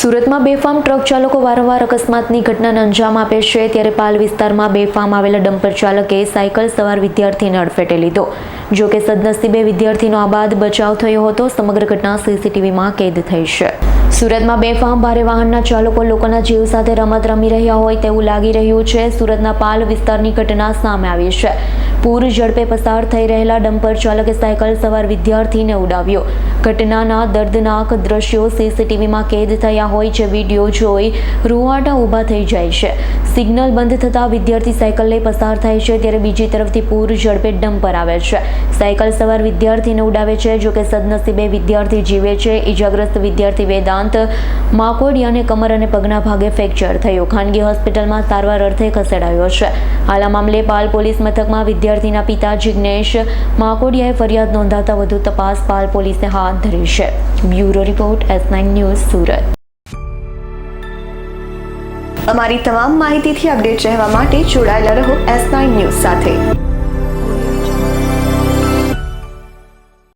સુરતમાં બેફામ ટ્રક ચાલકો વારંવાર અકસ્માતની ઘટનાને અંજામ આપે છે ત્યારે પાલ વિસ્તારમાં બેફામ આવેલા ડમ્પર ચાલકે સાયકલ સવાર વિદ્યાર્થીને અડફેટે લીધો. જો કે સદનસીબે વિદ્યાર્થીનો આબાદ બચાવ થયો હતો, સમગ્ર ઘટના સીસીટીવીમાં કેદ થઈ છે. સુરતમાં બેફામ ભારે વાહનના ચાલકો લોકોના જીવ સાથે રમત રમી રહ્યા હોય તેવું લાગી રહ્યું છે. સુરતના પાલ વિસ્તારની ઘટના સામે આવી છે. પૂર ઝડપે પસાર થઈ રહેલા ડમ્પર ચાલકે સાયકલ સવાર વિદ્યાર્થીને ઉડાવ્યો. ઘટનાના દર્દનાક દ્રશ્યો સીસીટીવીમાં કેદ થયા હોય જે વીડિયો જોઈ રૂવાટા ઊભા થઈ જાય છે. સિગ્નલ બંધ થતાં વિદ્યાર્થી સાયકલ લઈ પસાર થાય છે, ત્યારે બીજી તરફથી પૂર ઝડપે ડમ્પર આવે છે. સાયકલ સવાર વિદ્યાર્થીને ઉડાવે છે જોકે સદનસીબે વિદ્યાર્થી જીવે છે. ઈજાગ્રસ્ત વિદ્યાર્થી વેદાંત માકોડિયાને કમર અને પગના ભાગે ફ્રેક્ચર થયું. ખાનગી હોસ્પિટલમાં સારવાર અર્થે ખસેડાયો છે. હાલ આ મામલે પાલ પોલીસ મથકમાં વિદ્યાર્થીના પિતા જિજ્ઞેશ માકોડિયાએ ફરિયાદ નોંધાતા વધુ તપાસ પાલ પોલીસે હાથ ધરી છે. Bureau report, S nine news, Surat. અમારી તમામ માહિતીથી અપડેટ રહેવા માટે જોડાયેલા રહો એસ નાઇન ન્યૂઝ સાથે.